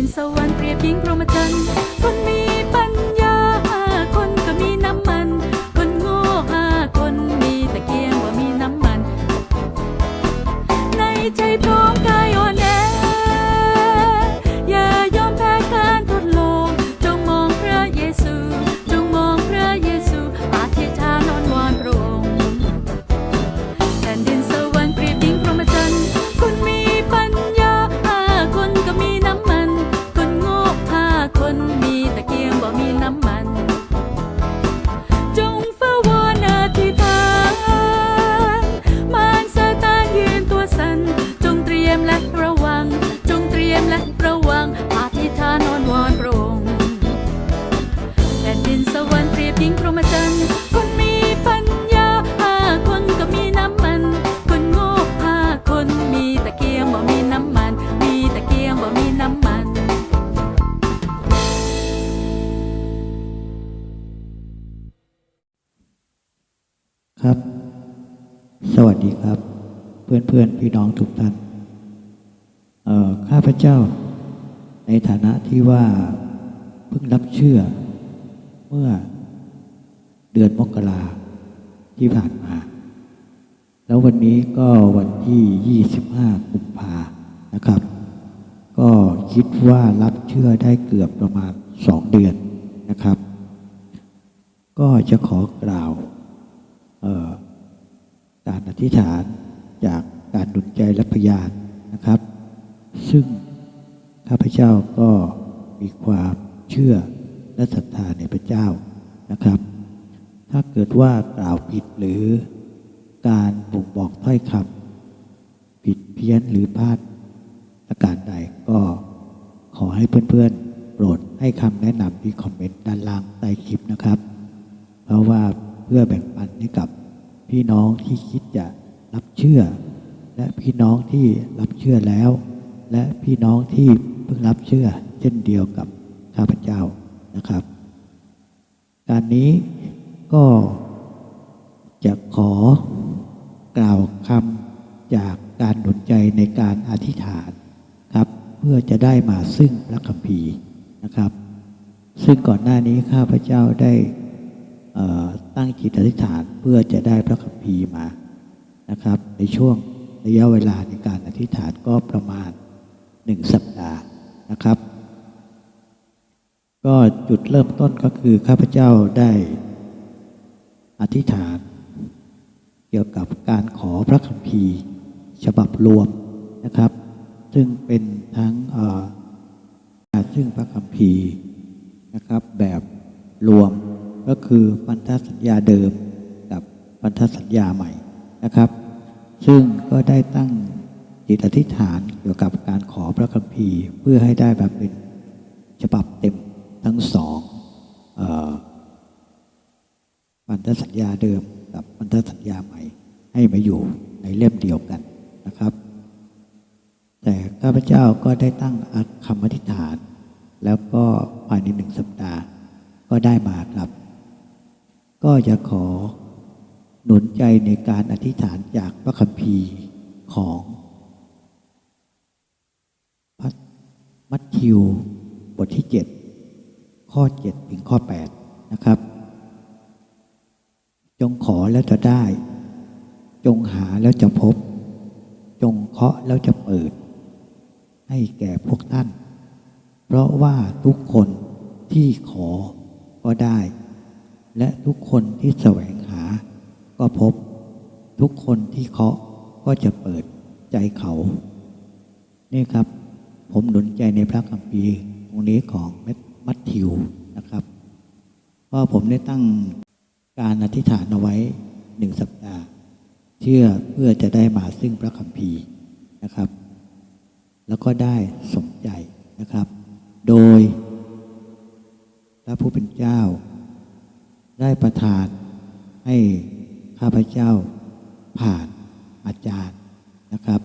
ดินสวรรค์เปรียบหญิงพรหมจรรย์คนมีปัญญาหาคนก็มีน้ำมัน คนโง่ห้าคนมีตะเกียงว่ามีน้ำมัน ในใจตัว ครับ สวัสดีครับ เพื่อนเพื่อนๆพี่น้องทุกท่านเออข้าพเจ้า ในฐานะที่ว่าเพิ่งรับเชื่อ เมื่อเดือนมกราที่ผ่านมา แล้ววันนี้ก็วันที่ 25 กุมภานะครับ ก็คิดว่ารับเชื่อได้เกือบประมาณ 2 เดือนนะครับ ก็จะขอกล่าว การอธิษฐานจากการหนุนใจและพยานนะครับ ซึ่งข้าพเจ้าก็มีความเชื่อและศรัทธาในพระเจ้านะครับ ถ้าเกิดว่ากล่าวผิดหรือการบ่งบอกถ้อยคำผิดเพี้ยนหรือพลาดประการใดก็ขอให้เพื่อนๆโปรดให้คำแนะนำที่คอมเมนต์ด้านล่างใต้คลิปนะครับ เพราะว่า เพื่อแบ่งปันให้กับพี่น้องที่คิดจะรับเชื่อ และพี่น้องที่รับเชื่อแล้ว และพี่น้องที่เพิ่งรับเชื่อ เช่นเดียวกับข้าพเจ้านะครับ การนี้ก็จะขอกล่าวคำจากการหนุนใจในการอธิษฐานครับ เพื่อจะได้มาซึ่งพระคัมภีร์นะครับ ซึ่งก่อนหน้านี้ข้าพเจ้าได้ ตั้งจิตอธิษฐานเพื่อจะได้พระคัมภีร์มานะครับ ในช่วงระยะเวลาในการอธิษฐานก็ประมาณหนึ่งสัปดาห์นะครับ ก็จุดเริ่มต้นก็คือข้าพเจ้าได้อธิษฐาน เกี่ยวกับการขอพระคัมภีร์ฉบับรวมนะครับ ซึ่งเป็นทั้งซึ่งพระคัมภีร์นะครับแบบรวม ก็คือพันธสัญญาเดิมกับพันธสัญญาใหม่นะครับ ซึ่งก็ได้ตั้งจิตอธิษฐานเกี่ยวกับการขอพระคัมภีร์ เพื่อให้ได้แบบเป็นฉบับเต็มทั้งสองพันธสัญญาเดิมกับพันธสัญญาใหม่ ให้มาอยู่ในเล่มเดียวกันนะครับ แต่ข้าพเจ้าก็ได้ตั้งคำอธิษฐาน แล้วก็ภายในหนึ่งสัปดาห์ก็ได้มาครับ ก็จะขอหนุนใจในการอธิษฐานจากพระคัมภีร์ของพระมัทธิวบทที่ 7 ข้อ 7 ถึงข้อ 8 นะครับ จงขอแล้วจะได้ จงหาแล้วจะพบ จงเคาะแล้วจะเปิด ให้แก่พวกท่าน เพราะว่าทุกคนที่ขอก็ได้ และทุกคนที่แสวงหา ก็พบ ทุกคนที่เคาะก็จะเปิดใจเขา นี่ครับ ผมหนุนใจในพระคัมภีร์ตรงนี้ของมัทธิวนะครับเพราะผมได้ตั้งการอธิษฐานเอาไว้หนึ่งสัปดาห์ เชื่อเพื่อจะได้มาซึ่งพระคัมภีร์นะครับ แล้วก็ได้สมใจนะครับ โดยพระผู้เป็นเจ้า ประทาน ให้ข้าพเจ้าผ่านอาจารย์นะครับ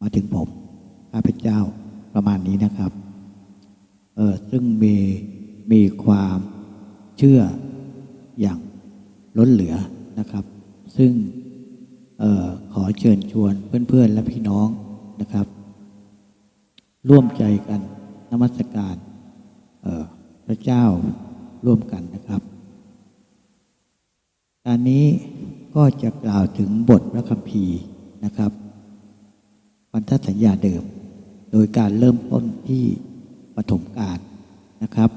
มาถึงผมข้าพเจ้าประมาณนี้นะครับเออซึ่งมีมีความเชื่ออย่างล้นเหลือนะครับ ซึ่งเออขอเชิญชวนเพื่อนๆ และพี่น้องนะครับ ร่วมใจกันนมัสการพระเจ้า ร่วมกันนะครับการนี้ก็จะกล่าวถึงบทพระคัมภีร์นะครับพันธสัญญาเดิม โดยการเริ่มต้นที่ปฐมกาลนะครับ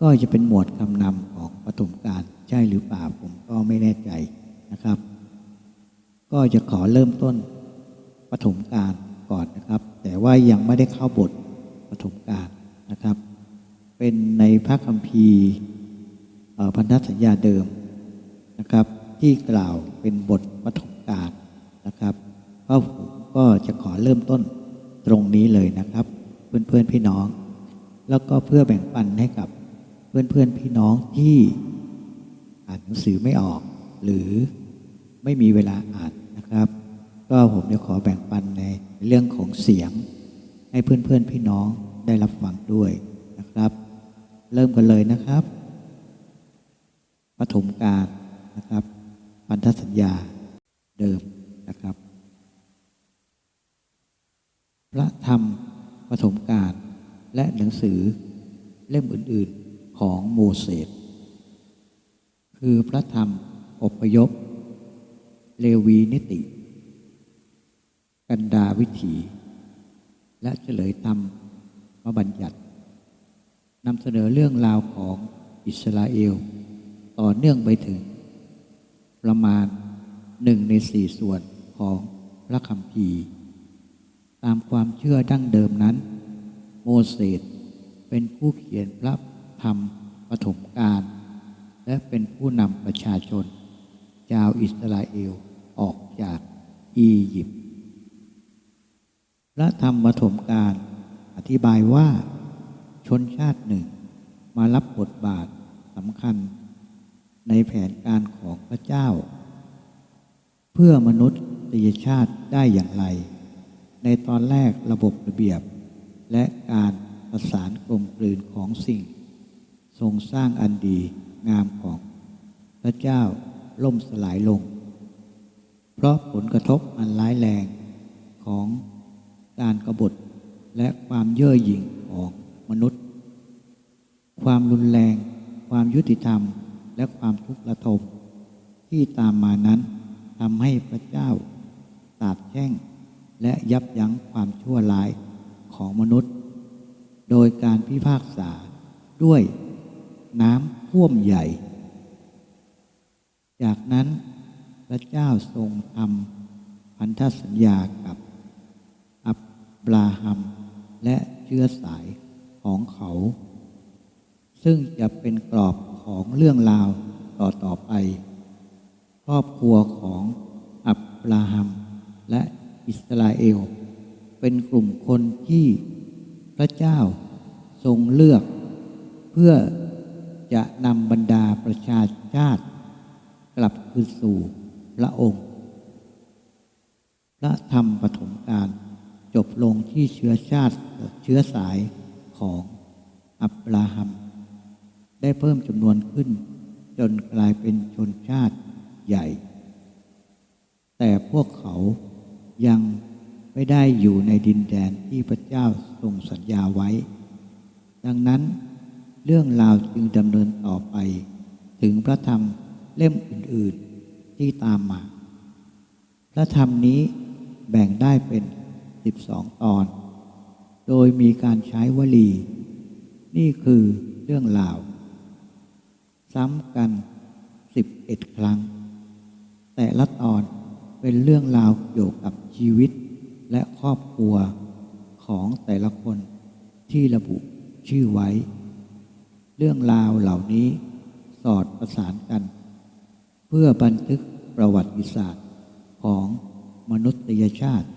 ก็จะเป็นหมวดคำนำของปฐมกาลใช่หรือเปล่าผมก็ไม่แน่ใจนะครับ ก็จะขอเริ่มต้นปฐมกาลก่อนนะครับ แต่ว่ายังไม่ได้เข้าบทปฐมกาลนะครับ เป็นในพระคัมภีร์พันธสัญญาเดิมนะครับ ที่กล่าวเป็นบทปฐมกาลนะครับก็ผมก็จะขอเริ่มต้นตรงนี้เลยนะครับ เพื่อนเพื่อนพี่น้อง แล้วก็เพื่อแบ่งปันให้กับเพื่อนเพื่อนพี่น้องที่อ่านหนังสือไม่ออก หรือไม่มีเวลาอ่านนะครับ ก็ผมจะขอแบ่งปันในเรื่องของเสียง ให้เพื่อนเพื่อนพี่น้องได้รับฟังด้วยนะครับ เริ่มกันเลยนะครับปฐมกาลนะครับพันธสัญญาเดิมนะครับ พระธรรมปฐมกาลและหนังสือเล่มอื่น ๆของโมเสสคือพระธรรมอพยพ เลวีนิติ กันดาวิถี และเฉลยธรรมมบัญญัติ นำเสนอเรื่องราวของอิสราเอล ต่อเนื่องไปถึง ประมาณหนึ่งในสี่ส่วนของพระคัมภีร์ ตามความเชื่อดั้งเดิมนั้น โมเสสเป็นผู้เขียนพระธรรมปฐมกาลและเป็นผู้นำประชาชน ชาวอิสราเอลออกจากอียิปต์พระธรรมปฐมกาลอธิบายว่า นชาติหนึ่ง มารับบทบาทสำคัญ ในแผนการของพระเจ้า เพื่อมนุษยชาติได้อย่างไร ในตอนแรกระบบระเบียบ และการประสานกลมกลืนของสิ่ง ทรงสร้างอันดีงามของพระเจ้าล่มสลายลง เพราะผลกระทบอันร้ายแรงของการกบฏและความเย่อหยิ่งของมนุษย์ ความรุนแรง ความยุติธรรม และความทุกข์ระทมที่ตามมานั้นทำให้พระเจ้าสาบแช่ง และยับยั้งความชั่วร้ายของมนุษย์ โดยการพิพากษาด้วยน้ำท่วมใหญ่ จากนั้นพระเจ้าทรงทำพันธสัญญากับอับราฮัมและเชื้อสายของเขา ซึ่งจะเป็นกรอบของเรื่องราวต่อต่อไป ครอบครัวของอับราฮัม และอิสราเอล เป็นกลุ่มคนที่พระเจ้าทรงเลือก เพื่อจะนำบรรดาประชาชาติ กลับคืนสู่พระองค์พระธรรมปฐมกาลจบลงที่เชื้อชาติเชื้อสายของอับราฮัม ได้เพิ่มจำนวนขึ้น จนกลายเป็นชนชาติใหญ่ แต่พวกเขายังไม่ได้อยู่ในดินแดนที่พระเจ้าทรงสัญญาไว้ ดังนั้นเรื่องราวจึงดำเนินต่อไป ถึงพระธรรมเล่มอื่นๆที่ตามมา พระธรรมนี้แบ่งได้เป็น 12 ตอน โดยมีการใช้วลี นี่คือเรื่องราว ซ้ำกัน11ครั้ง แต่ละตอนเป็นเรื่องราวเกี่ยวกับชีวิตและครอบครัวของแต่ละคนที่ระบุชื่อไว้ เรื่องราวเหล่านี้สอดประสานกัน เพื่อบันทึกประวัติศาสตร์ของมนุษยชาติ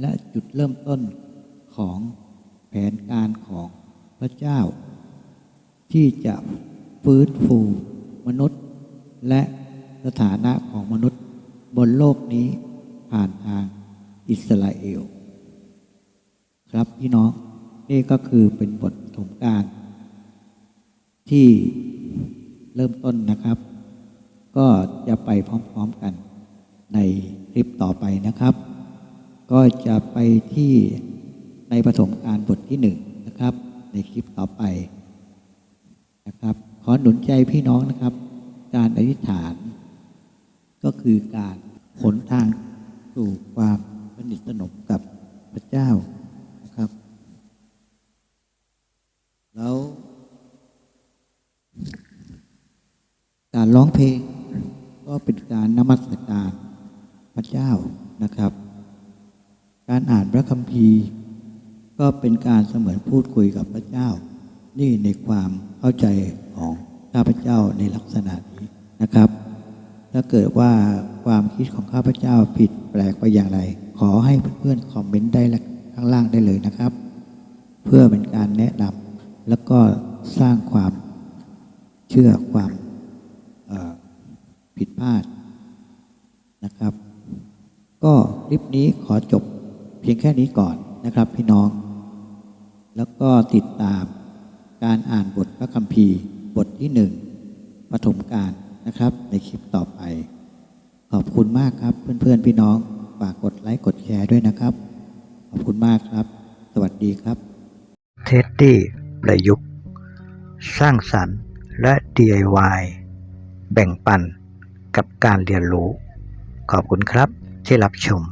และจุดเริ่มต้นของแผนการของพระเจ้า ที่จะ ฟื้นฟูมนุษย์ และสถานะของมนุษย์บนโลกนี้ผ่านทางอิสราเอล ครับพี่น้องนี่ก็คือเป็นบทปฐมกาลที่เริ่มต้นนะครับ ก็จะไปพร้อมๆกันในคลิปต่อไปนะครับ ก็จะไปที่ในปฐมกาลบทที่หนึ่งนะครับ ในคลิปต่อไปนะครับ ขอหนุนใจพี่น้องนะครับ การอธิษฐาน ก็คือการหนทางสู่ความสนิทสนมกับพระเจ้านะครับ แล้ว การร้องเพลงก็เป็นการนมัสการพระเจ้านะครับ การอ่านพระคัมภีร์ ก็เป็นการเสมือนพูดคุยกับพระเจ้า นี่ในความเข้าใจของข้าพเจ้าในลักษณะนี้นะครับ ถ้าเกิดว่าความคิดของข้าพเจ้าผิดแปลกไปอย่างไร ขอให้เพื่อนๆคอมเมนต์ได้ข้างล่างได้เลยนะครับ เพื่อเป็นการแนะนำแล้วก็สร้างความเชื่อความผิดพลาดนะครับ ก็คลิปนี้ขอจบเพียงแค่นี้ก่อนนะครับพี่น้อง แล้วก็ติดตาม การอ่านบทพระคัมภีร์ บทที่หนึ่งปฐมกาลนะครับ ในคลิปต่อไป ขอบคุณมากครับเพื่อนๆพี่น้องฝากกดไลค์กดแชร์ด้วยนะครับ ขอบคุณมากครับ สวัสดีครับ เท็ดดี้ประยุกต์ สร้างสรรค์และ DIY แบ่งปันกับการเรียนรู้ ขอบคุณครับที่รับชม